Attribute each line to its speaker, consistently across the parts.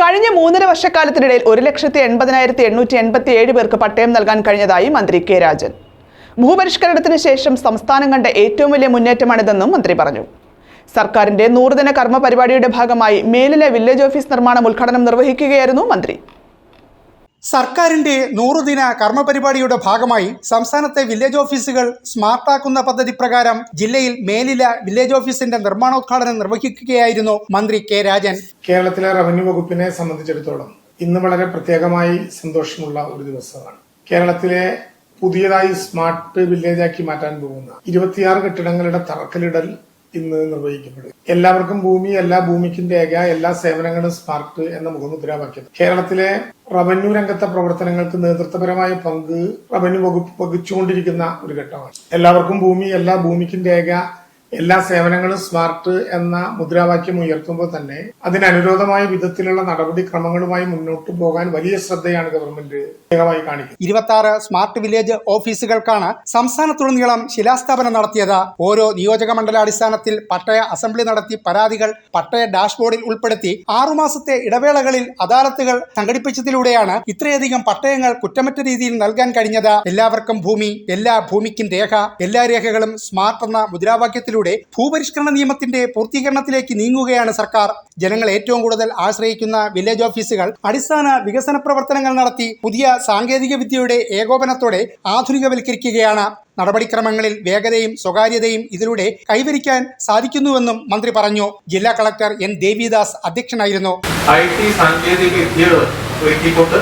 Speaker 1: കഴിഞ്ഞ മൂന്നര വർഷക്കാലത്തിനിടയിൽ ഒരു ലക്ഷത്തി എൺപതിനായിരത്തി എണ്ണൂറ്റി എൺപത്തി ഏഴ് പേർക്ക് പട്ടയം നൽകാൻ കഴിഞ്ഞതായി മന്ത്രി കെ രാജൻ ഭൂപരിഷ്കരണത്തിന് ശേഷം സംസ്ഥാനം കണ്ട ഏറ്റവും വലിയ മുന്നേറ്റമാണിതെന്നും മന്ത്രി പറഞ്ഞു സർക്കാരിന്റെ നൂറുദിന കർമ്മ പരിപാടിയുടെ ഭാഗമായി മേലിലെ വില്ലേജ് ഓഫീസ് നിർമ്മാണം ഉദ്ഘാടനം നിർവഹിക്കുകയായിരുന്നു മന്ത്രി
Speaker 2: സർക്കാരിൻ്റെ നൂറുദിന കർമ്മപരിപാടിയുടെ ഭാഗമായി സംസ്ഥാനത്തെ വില്ലേജ് ഓഫീസുകൾ സ്മാർട്ടാക്കുന്ന പദ്ധതി പ്രകാരം ജില്ലയിൽ മേലില വില്ലേജ് ഓഫീസിന്റെ നിർമ്മാണോദ്ഘാടനം നിർവഹിക്കുകയായിരുന്നു മന്ത്രി കെ രാജൻ
Speaker 3: കേരളത്തിലെ റവന്യൂ വകുപ്പിനെ സംബന്ധിച്ചിടത്തോളം ഇന്ന് വളരെ പ്രത്യേകമായി സന്തോഷമുള്ള ഒരു ദിവസമാണ് കേരളത്തിലെ പുതിയതായി സ്മാർട്ട് വില്ലേജാക്കി മാറ്റാൻ പോകുന്ന ഇരുപത്തിയാറ് കെട്ടിടങ്ങളുടെ തറക്കല്ലിടൽ ഇന്ന് നിർവഹിക്കപ്പെടും എല്ലാവർക്കും ഭൂമി എല്ലാ ഭൂമിക്കും രേഖ എല്ലാ സേവനങ്ങളും സ്മാർട്ട് എന്ന മുഖമുദ്രാവാക്യം കേരളത്തിലെ റവന്യൂ രംഗത്തെ പ്രവർത്തനങ്ങൾക്ക് നേതൃത്വപരമായ പങ്ക് റവന്യൂ വകുപ്പ് വഹിച്ചുകൊണ്ടിരിക്കുന്ന ഒരു ഘട്ടമാണ് എല്ലാവർക്കും ഭൂമി എല്ലാ ഭൂമിക്കും രേഖ എല്ലാ സേവനങ്ങളും സ്മാർട്ട് എന്ന മുദ്രാവാക്യം ഉയർത്തുമ്പോൾ തന്നെ അതിനനുരോധമായ വിധത്തിലുള്ള നടപടിക്രമങ്ങളുമായി മുന്നോട്ട് പോകാൻ വലിയ ശ്രദ്ധയാണ് ഗവൺമെന്റ് പ്രത്യേകമായി കാണിക്കുന്നത് ഇരുപത്തി ആറ് സ്മാർട്ട് വില്ലേജ് ഓഫീസുകൾക്കാണ് സംസ്ഥാനത്തുടനീളം ശിലാസ്ഥാപനം നടത്തിയത് ഓരോ നിയോജക മണ്ഡലാടിസ്ഥാനത്തിൽ പട്ടയ അസംബ്ലി നടത്തി പരാതികൾ പട്ടയ ഡാഷ്ബോർഡിൽ ഉൾപ്പെടുത്തി ആറുമാസത്തെ ഇടവേളകളിൽ അദാലത്തുകൾ സംഘടിപ്പിച്ചതിലൂടെയാണ് ഇത്രയധികം പട്ടയങ്ങൾ കുറ്റമറ്റ രീതിയിൽ നൽകാൻ കഴിഞ്ഞത് എല്ലാവർക്കും ഭൂമി എല്ലാ ഭൂമിക്കും രേഖ എല്ലാ രേഖകളും സ്മാർട്ട് എന്ന മുദ്രാവാക്യത്തിലൂടെ നടപടികളിലൂടെ ഭൂപരിഷ്കരണ നിയമത്തിന്റെ പൂർത്തീകരണത്തിലേക്ക് നീങ്ങുകയാണ് സർക്കാർ ജനങ്ങൾ ഏറ്റവും കൂടുതൽ ആശ്രയിക്കുന്ന വില്ലേജ് ഓഫീസുകൾ അടിസ്ഥാന വികസന പ്രവർത്തനങ്ങൾ നടത്തി പുതിയ സാങ്കേതിക വിദ്യയുടെ ഏകോപനത്തോടെ ആധുനികവൽക്കരിക്കുകയാണ് നടപടിക്രമങ്ങളിൽ വേഗതയും സ്വകാര്യതയും ഇതിലൂടെ കൈവരിക്കാൻ സാധിക്കുന്നുവെന്നും മന്ത്രി പറഞ്ഞു ജില്ലാ കളക്ടർ എൻ ദേവിദാസ് അധ്യക്ഷനായിരുന്നു ഐ ടി സാങ്കേതിക വിദ്യ ഒരുക്കിക്കൊണ്ട്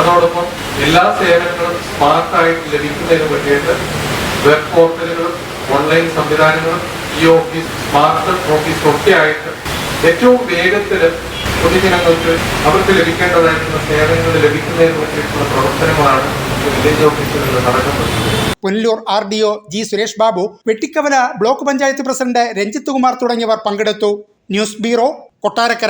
Speaker 3: അതോടൊപ്പം എല്ലാ സേവനങ്ങളും സ്മാർട്ടായിട്ട് ലഭിക്കുന്നതിന് വേണ്ടിയിട്ട് വെബ് പോർട്ടലുകളും ഓൺലൈൻ സംവിധാനങ്ങളും ഈ ഓഫീസ് സ്മാർട്ട് ഓഫീസ് ആയിട്ട് ഏറ്റവും വേഗത്തിൽ പൊതുജനങ്ങൾക്ക് അവർക്ക് ലഭിക്കേണ്ടതായിട്ടുള്ള സേവനങ്ങൾ ലഭിക്കുന്നതിന് വേണ്ടിയിട്ടുള്ള പ്രവർത്തനങ്ങളാണ് വില്ലേജ് ഓഫീസുകളിൽ നടക്കുന്നത് Punalur R D O G Suresh Babu Vettikkavala block panchayat president Ranjith Kumar തുടങ്ങിയവർ പങ്കെടുത്തു ന്യൂസ് ബ്യൂറോ കൊട്ടാരക്കര